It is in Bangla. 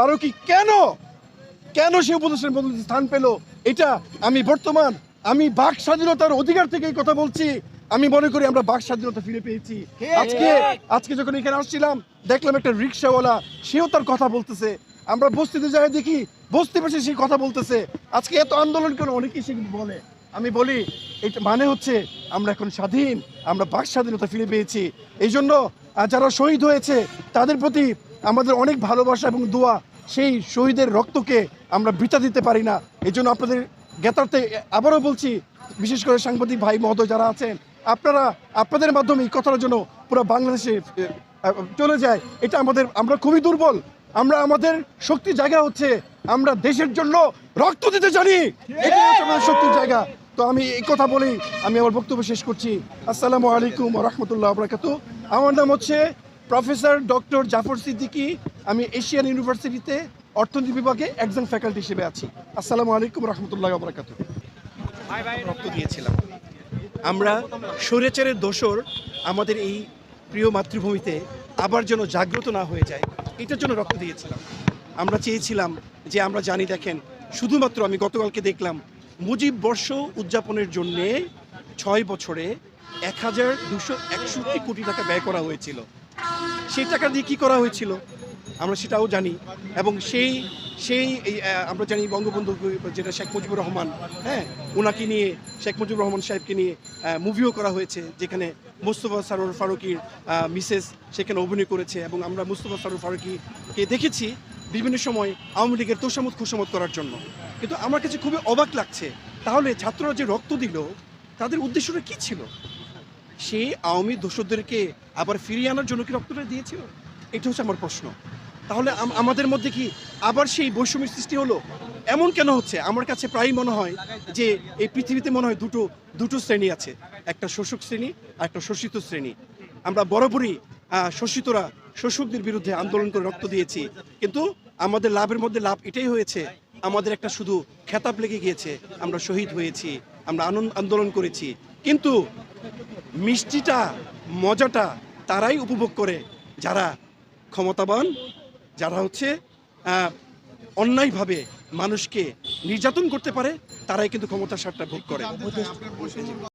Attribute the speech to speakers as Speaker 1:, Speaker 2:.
Speaker 1: ফারুকি কেন? কেন সে উপদেশের মধ্যে স্থান পেল? এটা আমি বর্তমান আমি বাক স্বাধীনতার অধিকার থেকে এই কথা বলছি। আমি মনে করি আমরা বাক স্বাধীনতা ফিরে পেয়েছি। আজকে আজকে যখন এখানে আসছিলাম দেখলাম একটা রিক্সাওয়ালা সেও তার কথা বলতেছে। আমরা বস্তিতে যাই দেখি বস্তি পাশে সে কথা বলতেছে। আজকে এত আন্দোলন করে অনেকেই সে কিন্তু বলে। আমি বলি এটা মানে হচ্ছে আমরা এখন স্বাধীন আমরা বাক স্বাধীনতা ফিরে পেয়েছি। এই জন্য যারা শহীদ হয়েছে তাদের প্রতি আমাদের অনেক ভালোবাসা এবং দোয়া সেই শহীদের রক্তকে আমরা বৃথা দিতে পারি না। এই জন্য আপনাদের জ্ঞাতার্থে আবারও বলছি, বিশেষ করে সাংবাদিক ভাই মহোদয় যারা আছেন, আপনারা, আপনাদের মাধ্যমে এই কথার জন্য পুরো বাংলাদেশে চলে যায়। এটা আমাদের, আমরা খুবই দুর্বল। আমরা, আমাদের শক্তির জায়গা হচ্ছে, আমরা দেশের জন্য রক্ত দিতে জানি। আমাদের শক্তির জায়গা। তো আমি এই কথা বলেই আমি আমার বক্তব্য শেষ করছি। আসসালামু আলাইকুম রহমতুল্লাহ আবরাকাত আমার নাম হচ্ছে প্রফেসর ডক্টর জাফর সিদ্দিকি, আমি এশিয়ান ইউনিভার্সিটিতে অর্থনীতি বিভাগে একজন ফ্যাকাল্টি হিসেবে আছি। আসসালামু আলাইকুম রহমতুল্লাহ আবরাকাত রক্ত দিয়েছিলাম। আমরা স্বৈরাচারের দোসর আমাদের এই প্রিয় মাতৃভূমিতে আবার যেন জাগ্রত না হয়ে যায়, এটার জন্য রক্ত দিয়েছিলাম। আমরা চেয়েছিলাম যে আমরা জানি, দেখেন, শুধুমাত্র আমি গতকালকে দেখলাম, মুজিব বর্ষ উদযাপনের জন্যে ছয় বছরে এক হাজার দুশো একষট্টি কোটি টাকা ব্যয় করা হয়েছিল। সেই টাকা দিয়ে কী করা হয়েছিল? আমরা সেটাও জানি। এবং সেই সেই আমরা জানি বঙ্গবন্ধু, যেটা শেখ মুজিবুর রহমান হ্যাঁ ওনাকে নিয়ে, শেখ মুজিবুর রহমান সাহেবকে নিয়ে মুভিও করা হয়েছে, যেখানে মুস্তফা সারোর ফারুকির মিসেস সেখানে অভিনয় করেছে। এবং আমরা মুস্তফা সারোর ফারুকিকে দেখেছি বিভিন্ন সময় আওয়ামী লীগের তোষামত খুশামত করার জন্য। কিন্তু আমার কাছে খুবই অবাক লাগছে, তাহলে ছাত্ররা যে রক্ত দিল, তাদের উদ্দেশ্যটা কী ছিল? সেই আওয়ামী দোষদেরকে আবার ফিরিয়ে আনার জন্য কি রক্তটা দিয়েছিল? এটা হচ্ছে আমার প্রশ্ন। তাহলে আমাদের মধ্যে কি আবার সেই বৈষম্যের সৃষ্টি হলো? এমন কেন হচ্ছে? আমার কাছে প্রায়ই মনে হয় যে এই পৃথিবীতে মনে হয় দুটো দুটো শ্রেণি আছে। একটা শোষক শ্রেণি আর একটা শোষিত শ্রেণি। আমরা বরাবরই শোষিতরা, শোষকদের বিরুদ্ধে আন্দোলন করে রক্ত দিয়েছি। কিন্তু আমাদের লাভের মধ্যে লাভ এটাই হয়েছে, আমাদের একটা শুধু খেতাব লেগে গিয়েছে। আমরা শহীদ হয়েছি, আমরা আনন্দ, আন্দোলন করেছি। কিন্তু মিষ্টিটা, মজাটা তারাই উপভোগ করে যারা ক্ষমতাবান, যারা হচ্ছে অন্যায়ভাবে মানুষকে নির্যাতন করতে পারে, তারাই কিন্তু ক্ষমতার স্বার্থটা ভোগ করে।